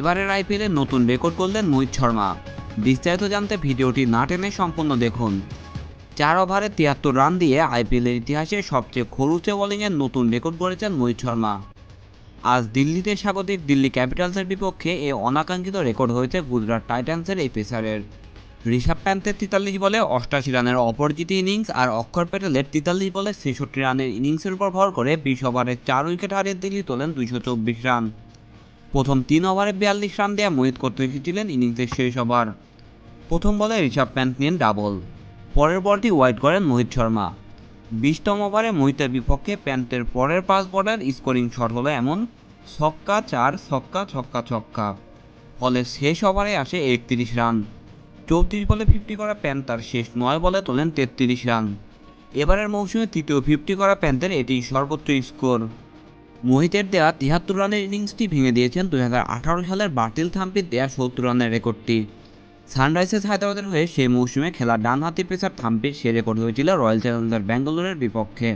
এবারের আইপিএলে নতুন রেকর্ড করলেন মোহিত শর্মা। বিস্তারিত জানতে ভিডিওটি না টেনে সম্পূর্ণ দেখুন। চার ওভারে তিয়াত্তর রান দিয়ে আইপিএলের ইতিহাসে সবচেয়ে খরুচে বোলিংয়ের নতুন রেকর্ড করেছেন মোহিত শর্মা। আজ দিল্লিতে স্বাগতিক দিল্লি ক্যাপিটালসের বিপক্ষে এ অনাকাঙ্ক্ষিত রেকর্ড হয়েছে গুজরাট টাইটান্সের এই পেসারের। ঋষভ প্যান্থের তেতাল্লিশ বলে অষ্টাশি রানের অপরাজিত ইনিংস আর অক্ষর প্যাটেলের তেতাল্লিশ বলে ছেষট্টি রানের ইনিংসের উপর ভর করে বিশ ওভারে চার উইকেট হারিয়ে দিল্লি তোলেন দুইশো চব্বিশ রান। প্রথম তিন ওভারে বিয়াল্লিশ রান দেওয়া মোহিত করতে এসেছিলেন ইনিংসের শেষ ওভার। প্রথম বলে ঋষভ প্যান্ট নিয়ে ডাবল। পরের বলটি ওয়াইড করেন মোহিত শর্মা। বিশতম ওভারে মোহিতের বিপক্ষে প্যান্টের পরের পাঁচ বলের স্কোরিং শট হলো এমন, ছক্কা চার, ছক্কা ছক্কা ছক্কা। ফলে শেষ ওভারে আসে একত্রিশ রান। চৌত্রিশ বলে ফিফটি করা প্যান তার শেষ নয় বলে তোলেন তেত্রিশ রান। এবারের মৌসুমে তৃতীয় ফিফটি করা প্যান্টের এটি সর্বোচ্চ স্কোর। মোহিতের দেয়া তিয়াত্তর রানের ইনিংসটি ভেঙে দিয়েছেন দু হাজার আঠারো সালের বাটিল থাম্পির দেওয়া সত্তর রানের রেকর্ডটি। সানরাইজার্স হায়দ্রাবাদের হয়ে সেই মৌসুমে খেলা ডানহাতি পেসার থাম্পির সে রেকর্ড হয়েছিল রয়্যাল চ্যালেঞ্জার ব্যাঙ্গালোরের বিপক্ষে।